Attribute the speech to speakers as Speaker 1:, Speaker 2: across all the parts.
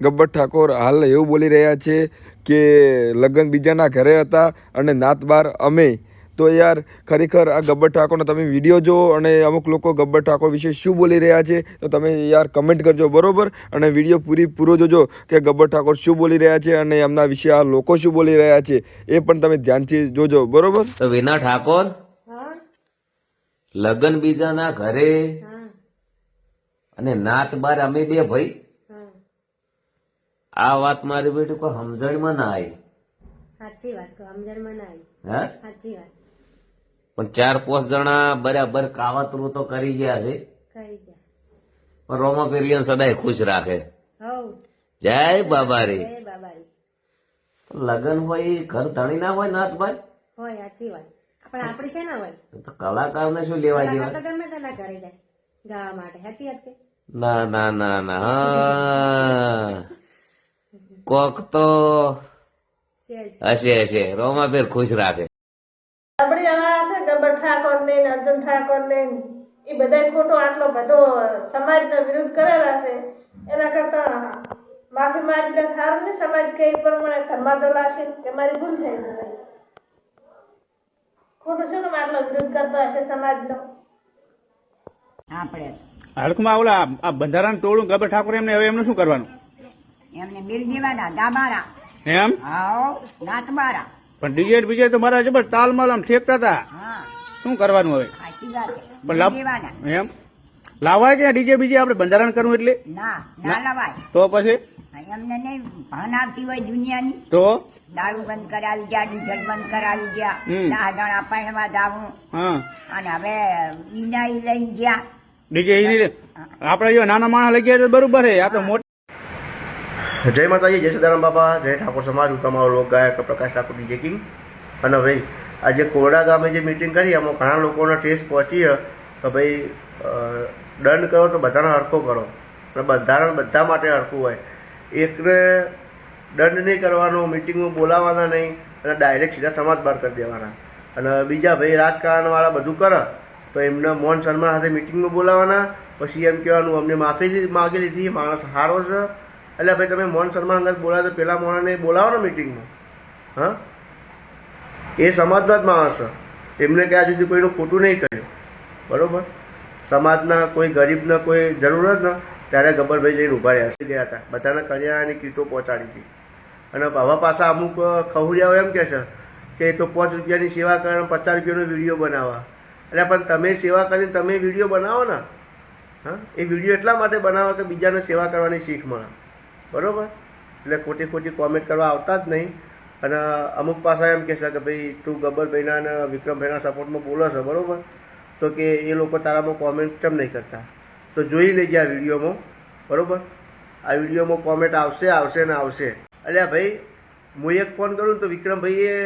Speaker 1: ગબ્બર ઠાકોર હાલ એવું બોલી રહ્યા છે કે લગ્ન બીજાના ઘરે હતા અને નાત બાર અમે. તો યાર ખરેખર આ ગબ્બર ઠાકોરનો તમે વીડિયો જુઓ અને અમુક લોકો ગબ્બર ઠાકોર વિશે શું બોલી રહ્યા છે તો તમે યાર કમેન્ટ કરજો બરોબર? અને વીડિયો પૂરી પૂરો જોજો કે ગબ્બર ઠાકોર શું બોલી રહ્યા છે અને એમના વિશે આ લોકો શું બોલી રહ્યા છે એ પણ તમે ધ્યાનથી જોજો બરોબર?
Speaker 2: તો વિના ઠાકોર?
Speaker 3: લગ્ન
Speaker 2: લગન બીજાના ઘરે? અને નાત બાર અમે બે ભાઈ?
Speaker 3: હા
Speaker 2: આ વાત મારી બેટી કોઈ સમજણમાં ના આવી.
Speaker 3: સાચી વાત સમજણમાં ના આવી.
Speaker 2: હા?
Speaker 3: સાચી વાત.
Speaker 2: પણ ચાર પાંચ જણા બરાબર કાવતરું તો કરી ગયા છે.
Speaker 3: કરી ગયા.
Speaker 2: પણ રોમા પેરિયન સદાય ખુશ રાખે. જય બાબા રે
Speaker 3: જય બાબારી.
Speaker 2: લગન હોય ઘર ધણી ના હોય નાથભાઈ?
Speaker 3: હોય સાચી વાત. પણ આપડી છે ના હોય?
Speaker 2: તો કલાકારને શું લેવા દેવા
Speaker 3: તો ગમે તેના ઘરે જાય. ગાવા માટે સાચી વાત
Speaker 2: ના ના ના ના. કોક તો
Speaker 3: સેજ
Speaker 2: હશે રોમા ફેર ખુશ રાખે.
Speaker 4: આપણી વાળા છે ગબ્બર ઠાકોર ને ને અર્જુન ઠાકોર ને એ બધા ખોટો આટલો બધો સમાજનો વિરોધ કરેલા છે. એના કરતા માફી સારું ને સમાજ કે પ્રમાણે ધર્મા તો લાશે કે મારી ભૂલ થઈ ગઈ ખોટું શું આટલો વિરોધ કરતો હશે સમાજનો?
Speaker 5: આપણે.
Speaker 6: હડકમાં ઓલા આ બંધારણ તોડું ગબર ઠાકોર એમને હવે એમનું શું કરવાનું?
Speaker 5: એમને બિલ દેવાના દાબારા.
Speaker 6: એમ?
Speaker 5: હાઉ નાતબારા.
Speaker 6: પણ ડીજે બીજે તો મારા જબર તાલમાલ આમ ઠેકતા હતા
Speaker 5: હા.
Speaker 6: શું કરવાનું હવે?
Speaker 5: સાચી વાત છે.
Speaker 6: પણ
Speaker 5: બિલ દેવાના
Speaker 6: એમ? લાવાય કે ડીજે બીજે આપણે બંધારણ કરવું એટલે?
Speaker 5: ના ના લાવાય.
Speaker 6: તો પછી?
Speaker 5: એમને નહીં ભાન આવતી હોય દુનિયાની.
Speaker 6: તો?
Speaker 5: દારૂ બંધ કરાવી ગયા ડીઝલ બંધ કરાવી ગયા. દહ જણા પૈણવા જાવું. અને હવે ઈના લઈને ગયા.
Speaker 6: ડીજે આપડે જો નાના માણસ લઈ ગયા તો બરોબર છે. આ તો મોટા
Speaker 7: જય માતાજી, જય સદારામ બાપા, જય ઠાકોર સમાજ, હું તમારો લોક ગાયક પ્રકાશ ઠાકોર ડીજે કિંગ. અને ભાઈ આજે કોરડા ગામે જે મિટિંગ કરી એમાં ઘણા લોકોનો ટેસ્ટ પહોંચી તો ભાઈ દંડ કરો તો બધાનો હરખો કરો. અને બંધારણ બધા માટે હરખું હોય. એકને દંડ નહીં કરવાનો મિટિંગમાં બોલાવવાના નહીં, અને ડાયરેક્ટ સીધા સમાજ બહાર કરી દેવાના. અને બીજા ભાઈ રાજકારણવાળા બધું કરે, તો એમને મૌન સન્માન સાથે મિટિંગમાં બોલાવવાના પછી એમ કહેવાનું, અમને માફી માગી લીધી, માણસ સારો છે. એટલે ભાઈ તમે મોહન શર્મા અંગત બોલાવો તો પેલા મોહનને બોલાવો ને મિટિંગમાં હા? એ સમાજના જ માણસ એમને કે આજ સુધી કોઈનું ખોટું નહીં કર્યું. બરોબર? સમાજના કોઈ ગરીબના કોઈ જરૂરત ન. ત્યારે ગબ્બરભાઈ જઈને ઊભા રહ્યા ગયા હતા. બધાને કરિયાણાની કીટો પહોંચાડી હતી. અને આવા પાછા અમુક ખવડિયાઓ એમ કહે છે કે તો પાંચ રૂપિયાની સેવા કરે, પચાસ રૂપિયાનો વીડિયો બનાવવા એટલે પણ તમે સેવા કરીને તમે વીડિયો બનાવો ને. હા? એ વીડિયો એટલા માટે બનાવો કે બીજાને સેવા કરવાની શીખ મળે. બરોબર? એટલે ખોટી ખોટી કોમેન્ટ કરવા આવતા જ નહીં. અને અમુક પાસા એમ કહેશે કે ભાઈ, તું ગબ્બરભાઈના અને વિક્રમભાઈના સપોર્ટમાં બોલો છો બરાબર? તો કે એ લોકો તારામાં કોમેન્ટ કેમ નહીં કરતા? તો જોઈ લેજે આ વિડીયોમાં, બરાબર? આ વિડીયોમાં કોમેન્ટ આવશે આવશે ને આવશે. એટલે ભાઈ, હું એક ફોન કરું તો વિક્રમભાઈએ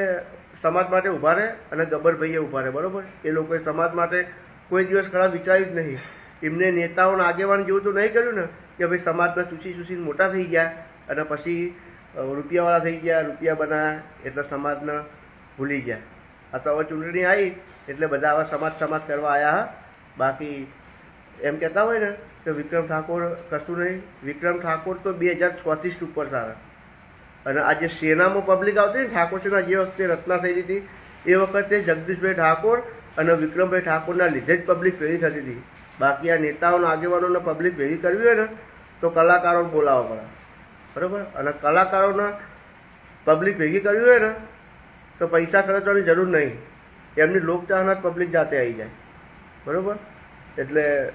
Speaker 7: સમાજ માટે ઊભા રહે અને ગબ્બરભાઈએ ઊભા રહે, બરાબર? એ લોકોએ સમાજ માટે કોઈ દિવસ ખરાબ વિચાર્યું જ નહીં. એમને નેતાઓના આગેવાન જેવું તો નહીં કર્યું ને? કે ભાઈ સમાજના ચૂસી ચૂસીને મોટા થઈ ગયા અને પછી રૂપિયાવાળા થઈ ગયા, રૂપિયા બનાવ્યા એટલે સમાજને ભૂલી ગયા. આ તો હવે ચૂંટણી આવી એટલે બધા આવા સમાજ સમાજ કરવા આવ્યા બાકી એમ કહેતા હોય ને કે વિક્રમ ઠાકોર કશું નહીં. વિક્રમ ઠાકોર તો બે હજાર ચોત્રીસ ઉપર સારા. અને આ જે સેનામાં પબ્લિક આવતી ને, ઠાકોર સેના જે વખતે રચના થઈ હતી, એ વખતે જગદીશભાઈ ઠાકોર અને વિક્રમભાઈ ઠાકોરના લીધે જ પબ્લિક ભેગી થતી હતી. બાકી આ નેતાઓના આગેવાનોને પબ્લિક ભેગી કરવી હોય ને, તો કલાકારો બોલાવવા પડે. બરાબર? અને કલાકારોને પબ્લિક ભેગી કરવી હોય ને, તો પૈસા ખર્ચવાની જરૂર નહીં. એમની લોકચાહના જ પબ્લિક જાતે આવી જાય. બરાબર? એટલે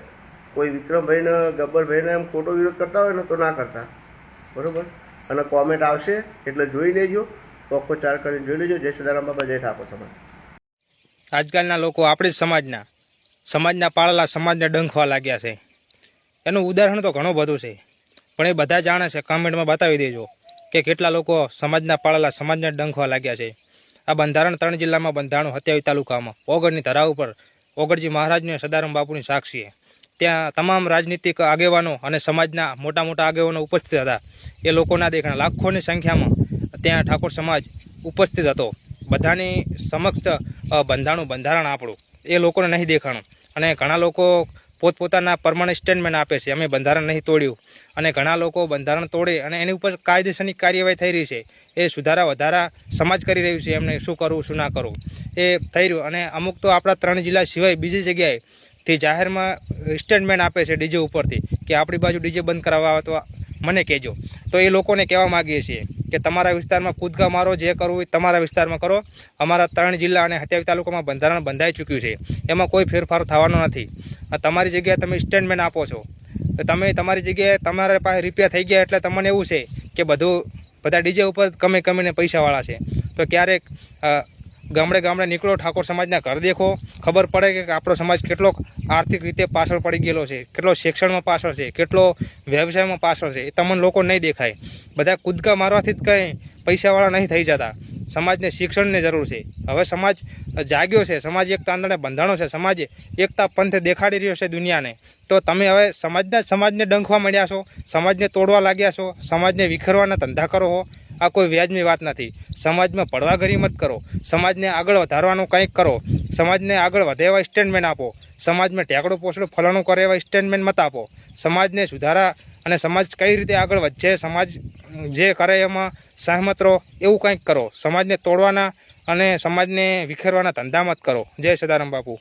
Speaker 7: કોઈ વિક્રમભાઈને, ગબ્બરભાઈને એમ ખોટો વિરોધ કરતા હોય ને, તો ના કરતા. બરાબર? અને કોમેન્ટ આવશે, એટલે જોઈ લેજો. ચોખ્ખો ચાર કરીને જોઈ લેજો. જય સદારામ બાબા, જય ઠાકોર સમાજ.
Speaker 8: આજકાલના લોકો આપણે સમાજના સમાજના પાળેલા સમાજને ડંખવા લાગ્યા છે. એનું ઉદાહરણ તો ઘણું બધું છે. પણ એ બધા જાણે છે, કમેન્ટમાં બતાવી દેજો કે કેટલા લોકો સમાજના પાળેલા સમાજને ડંખવા લાગ્યા છે. આ બંધારણ ત્રણ જિલ્લામાં બંધાણું હત્યાવી તાલુકામાં, ઓગળની ધરા ઉપર ઓગળજી મહારાજને સદારામ બાપુની સાક્ષીએ. ત્યાં તમામ રાજનીતિક આગેવાનો અને સમાજના મોટા મોટા આગેવાનો ઉપસ્થિત હતા. એ લોકોના દેખાણ લાખોની સંખ્યામાં ત્યાં ઠાકોર સમાજ ઉપસ્થિત હતો. બધાની સમક્ષ બંધાણું બંધારણ આપણું. એ લોકોને નહીં દેખાણું. અને ઘણા લોકો પોતપોતાના પરમાનન્ટ સ્ટેટમેન્ટ આપે છે. અમે બંધારણ નહીં તોડ્યું. અને ઘણા લોકો બંધારણ તોડે અને એની ઉપર કાયદેસરની કાર્યવાહી થઈ રહી છે. એ સુધારા વધારા સમાજ કરી રહ્યું છે. એમને શું કરવું, શું ના કરવું. એ થઈ રહ્યું. અને અમુક તો આપણા ત્રણ જિલ્લા સિવાય બીજી જગ્યાએ થી જાહેરમાં સ્ટેટમેન્ટ આપે છે ડીજે ઉપરથી કે આપણી બાજુ ડીજે બંધ કરાવવા આવે તો મને કહેજો. તો એ લોકોને કહેવા માગીએ છીએ કે તમારા વિસ્તારમાં કૂદકા મારો જે કરવું હોય તમારા વિસ્તારમાં કરો. અમારા ત્રણ જિલ્લા અને હત્યાવી તાલુકામાં બંધારણ બંધાઈ ચૂક્યું છે. એમાં કોઈ ફેરફાર થવાનો નથી. તમારી જગ્યાએ તમે સ્ટેન્ડમેન્ટ આપો છો. તો તમે તમારી જગ્યાએ તમારા પાસે રૂપિયા થઈ ગયા એટલે તમને એવું છે કે બધું, બધા ડીજે ઉપર કમે કમીને પૈસાવાળા છે. તો ક્યારેક ગામડે ગામડે નીકળો, ઠાકોર સમાજના ઘર દેખો. ખબર પડે કે આપણો સમાજ કેટલો આર્થિક રીતે પાછળ પડી ગયેલો છે, કેટલો શિક્ષણમાં પાછળ છે, કેટલો વ્યવસાયમાં પાછળ છે, એ તમને લોકો નહીં દેખાય. બધા કૂદકા મારવાથી જ કંઈ પૈસાવાળા નહીં થઈ જતા. સમાજને શિક્ષણની જરૂર છે. હવે સમાજ જાગ્યો છે, સમાજ એકતા આંદોલને બંધાણો છે, સમાજ એકતા પંથે દેખાડી રહ્યો છે દુનિયાને. તો તમે હવે સમાજના સમાજને ડંખવા મળ્યા છો, સમાજને તોડવા લાગ્યા છો, સમાજને વિખરવાના ધંધા કરો આ કોઈ વ્યાજની વાત નથી. સમાજમાં પડવાગરી મત કરો. સમાજને આગળ વધારવાનું કંઈક કરો. સમાજને આગળ વધે એવા સ્ટેટમેન્ટ આપો. સમાજમાં ટેકડું પોસડું ફલાણું કરે એવા સ્ટેટમેન્ટ મત આપો. સમાજને સુધારા અને સમાજ કઈ રીતે આગળ વધશે, સમાજ જે કરે એમાં સહમત રહો, એવું કંઈક કરો. સમાજને તોડવાના અને સમાજને વિખેરવાના ધંધા મત કરો. જય સદારામ બાપુ.